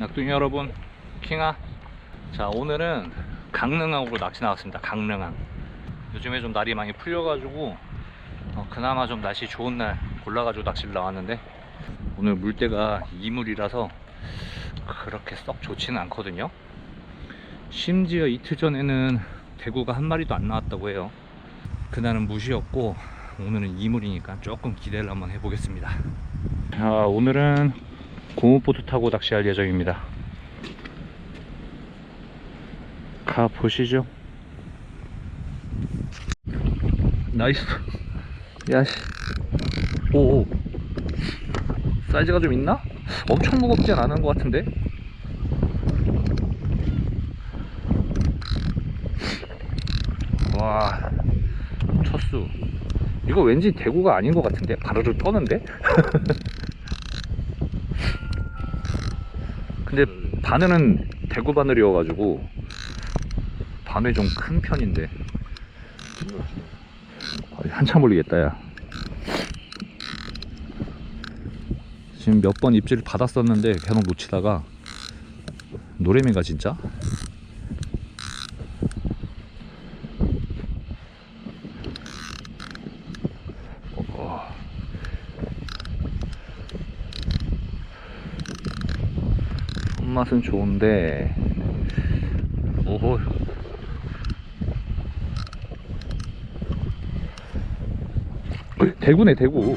약둥이 여러분 킹아. 자 오늘은 강릉항으로 낚시 나왔습니다. 강릉항. 요즘에 좀 날이 많이 풀려가지고 어, 그나마 좀 날씨 좋은 날 골라가지고 낚시를 나왔는데 오늘 물때가 이물이라서 그렇게 썩 좋지는 않거든요. 심지어 이틀 전에는 대구가 한 마리도 안 나왔다고 해요. 그날은 무시였고 오늘은 이물이니까 조금 기대를 한번 해보겠습니다. 자 오늘은 고무보트 타고 낚시할 예정입니다. 가 보시죠. 나이스. 야씨. 오오. 사이즈가 좀 있나? 엄청 무겁진 않은 것 같은데? 와 첫수. 이거 왠지 대구가 아닌 것 같은데? 바로를 떠는데 근데 바늘은 대구 바늘이어가지고 바늘이 좀 큰 편인데. 어, 한참 걸리겠다 야. 지금 몇 번 입질을 받았었는데 계속 놓치다가 노래미가 진짜 어. 손맛은 좋은데 오호. 대구네 대구.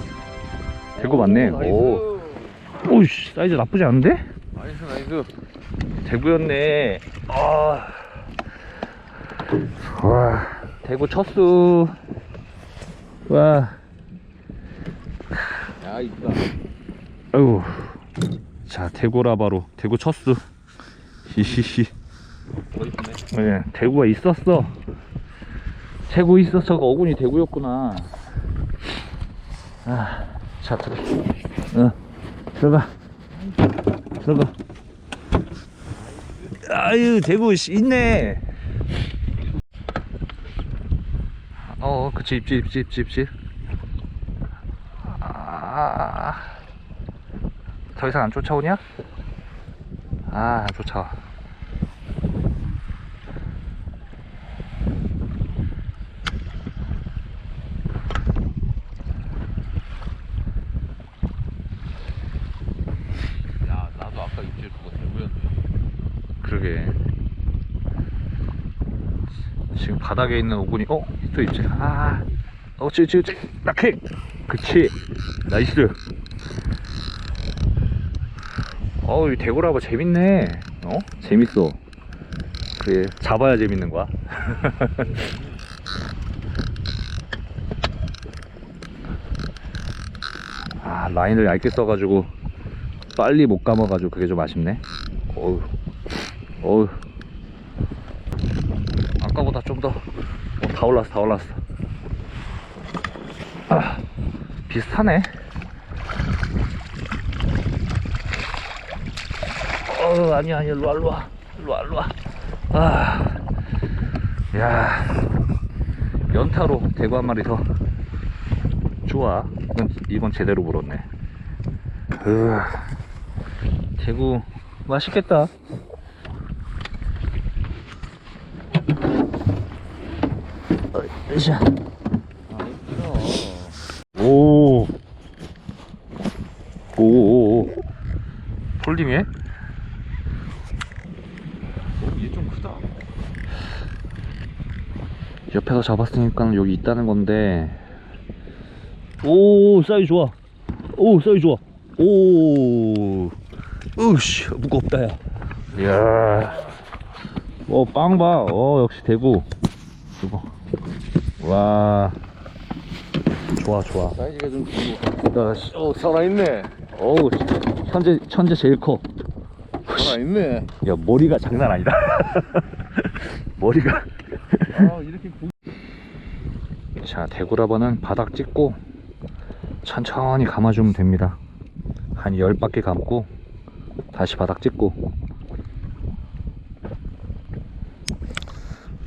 대구 맞네. 오. 오이씨 사이즈 나쁘지 않은데? 나이스 나이스. 대구였네. 아. 와. 대구 첫수. 와. 야 있다. 아유 자 대구라바로 대구 첫수 히히히 예, 대구가 있었어. 대구 있었어가 어군이 대구였구나. 아, 자 들어. 어, 들어가. 들어가. 아유, 대구 씨, 있네. 어, 그치 입질 입질 입질 입질. 아, 더 이상 안 쫓아오냐? 아, 안 쫓아와. 야 나도 아까 입질 그거 대구였네 그러게 지금 바닥에 있는 오군이 어? 또 있지 아 어, 찌, 찌, 찌, 낙해! 그치 나이스 어우 이 대구라고 재밌네. 어? 재밌어. 그래 잡아야 재밌는 거야? 아 라인을 얇게 써가지고 빨리 못 감아가지고 그게 좀 아쉽네. 어우. 어우. 아까보다 좀더 어, 다 올랐어 다 올랐어. 아 비슷하네 어 아니야 아니야 일로 와 일로 와 일로 와 일로 와 아 야 연타로 대구 한 마리 더 좋아 이건, 이건 제대로 물었네 으 대구 맛있겠다 으쌰. 오. 오. 폴딩해? 얘좀 크다 옆에서 잡았으니까 여기 있다는 건데. 오, 사이즈 좋아. 오, 사이즈 좋아. 오. 으씨, 무겁다, 야. 이야. 어, 빵 봐. 어, 역시 대구. 이거. 와. 좋아, 좋아. 사이즈가 좀 크고 야, 씨, 어 살아있네 어우, 천재, 천재 제일 커. 살아있네 야, 머리가 장난 아니다. 머리가. 아 이렇게 고... 자, 대구라버는 바닥 찍고 천천히 감아주면 됩니다. 한 10바퀴 감고 다시 바닥 찍고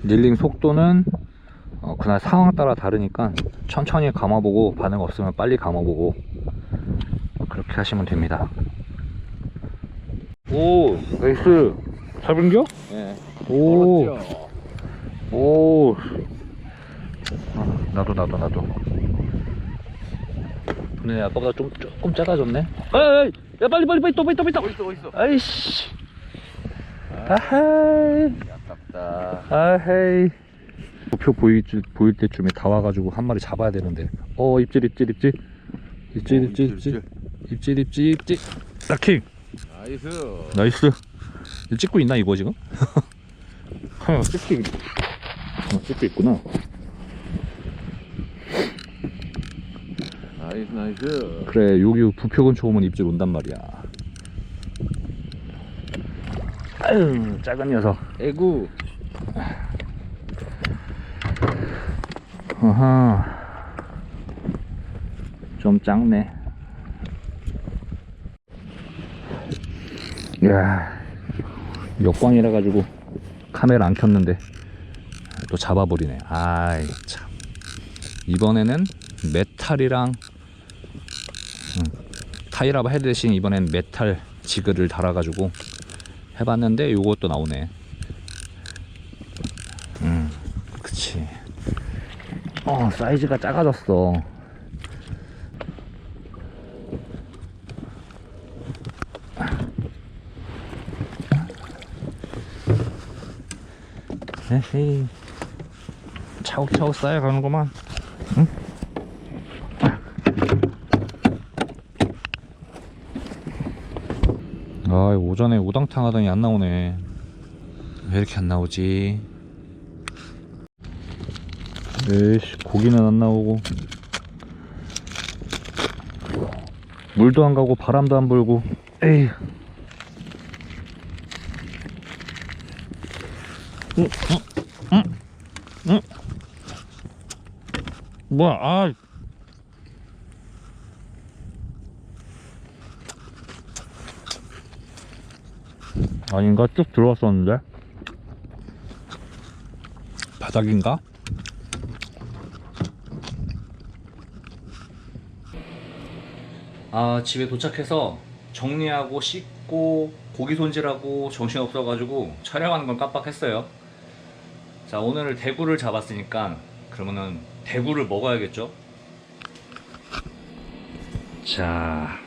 릴링 속도는 어, 그날 상황 따라 다르니까 천천히 감아보고 반응 없으면 빨리 감아보고 그렇게 하시면 됩니다. 오 나이스 잡은겨? 예. 오? 오. 아, 나도 나도 나도. 근데 아까보다 좀 조금 작아졌네. 에이, 야 빨리 빨리 빨리 또 빨리 또 빨리 또. 어딨어 어딨어 아이씨. 아하이. 아깝다 아헤이. 목표 보일 줄 보일 때쯤에 다 와가지고 한 마리 잡아야 되는데. 어 입질 입질 입질. 입질 입질 입질. 입질 입질 입질. 락킹. 나이스 나이스. 찍고 있나 이거 지금? 카메라 찍고 있... 어, 찍고 있구나. 나이스 나이스. 그래 여기 부표 근처 오면 입질 온단 말이야. 아유 작은 녀석. 에구. 어허. 좀 작네. 야 역광이라 가지고 카메라 안 켰는데 또 잡아버리네. 아이 참. 이번에는 메탈이랑 음, 타이라바 헤드 대신 이번엔 메탈 지그를 달아가지고 해봤는데 요것도 나오네. 음 그치. 어 사이즈가 작아졌어. 에헤이. 차곡차곡 쌓여가는구만. 응? 아 오전에 우당탕 하더니 안 나오네. 왜 이렇게 안 나오지? 에이씨 고기는 안 나오고. 물도 안 가고 바람도 안 불고. 에이 응, 응, 응, 응. 뭐야 아 아닌가 쭉 들어왔었는데 바닥인가? 아 집에 도착해서 정리하고 씻고 고기 손질하고 정신 없어가지고 촬영하는 건 깜빡했어요. 자 오늘 대구를 잡았으니까 그러면은 대구를 먹어야겠죠? 자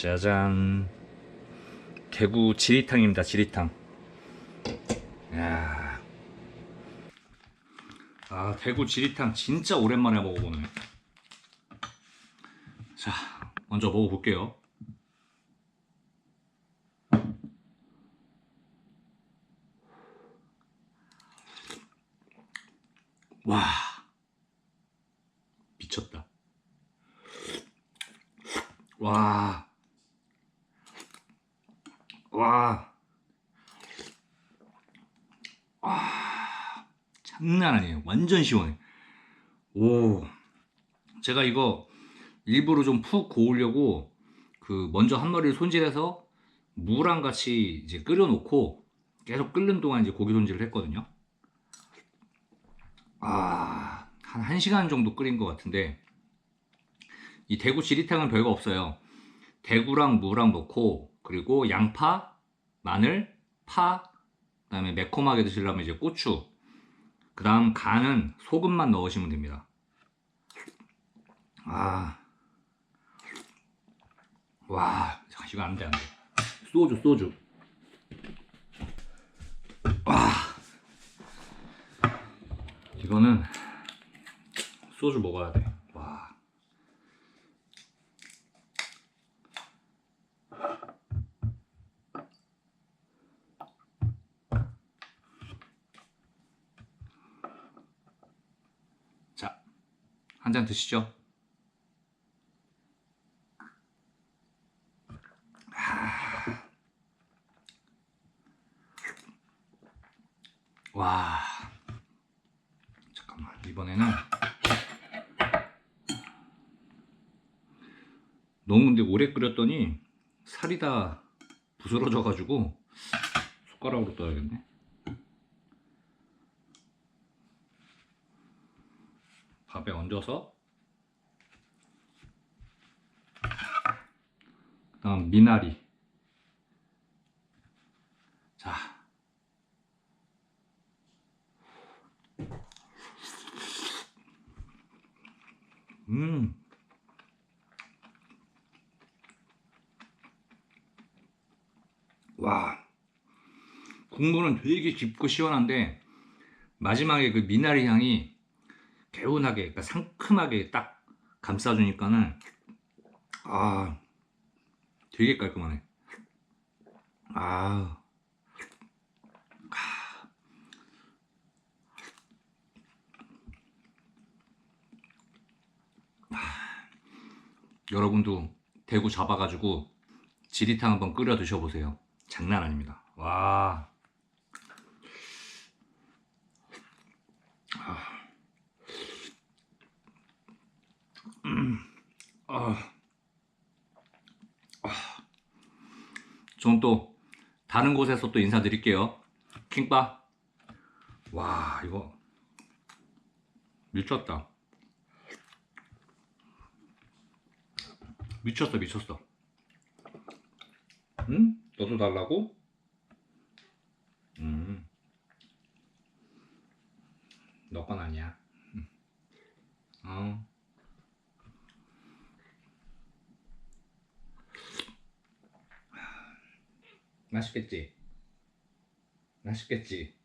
짜잔. 대구 지리탕입니다 지리탕. 야. 아 대구 지리탕 진짜 오랜만에 먹어보네. 자 먼저 먹어볼게요. 와. 미쳤다. 와 와. 아, 장난 아니에요. 완전 시원해. 오. 제가 이거 일부러 좀 푹 고우려고 그 먼저 한 마리를 손질해서 무랑 같이 이제 끓여 놓고 계속 끓는 동안 이제 고기 손질을 했거든요. 아, 한 1시간 정도 끓인 것 같은데 이 대구 지리탕은 별거 없어요. 대구랑 무랑 넣고 그리고 양파, 마늘, 파, 그 다음에 매콤하게 드시려면 이제 고추, 그 다음 간은 소금만 넣으시면 됩니다. 아, 와, 이거 안 돼 안 돼. 소주 소주. 와, 이거는 소주 먹어야 돼. 와. 자, 한 잔 드시죠. 아. 와, 잠깐만 이번에는 너무 근데 오래 끓였더니 살이 다 부스러져 가지고 숟가락으로 떠야겠네. 밥에 얹어서 다음 미나리. 자. 음. 와. 국물은 되게 깊고 시원한데 마지막에 그 미나리 향이 개운하게, 그러니까 상큼하게 딱 감싸주니까는 아 되게 깔끔하네. 아. 여러분도 대구 잡아가지고 지리탕 한번 끓여 드셔보세요. 장난 아닙니다. 와. 아. 전 또 다른 곳에서 또 인사드릴게요. 킹바. 와, 이거 미쳤다. 미쳤어, 미쳤어. 응? 너도 달라고? 음. 너 건 아니야. 음. 어. 맛있겠지? 맛있겠지? 어.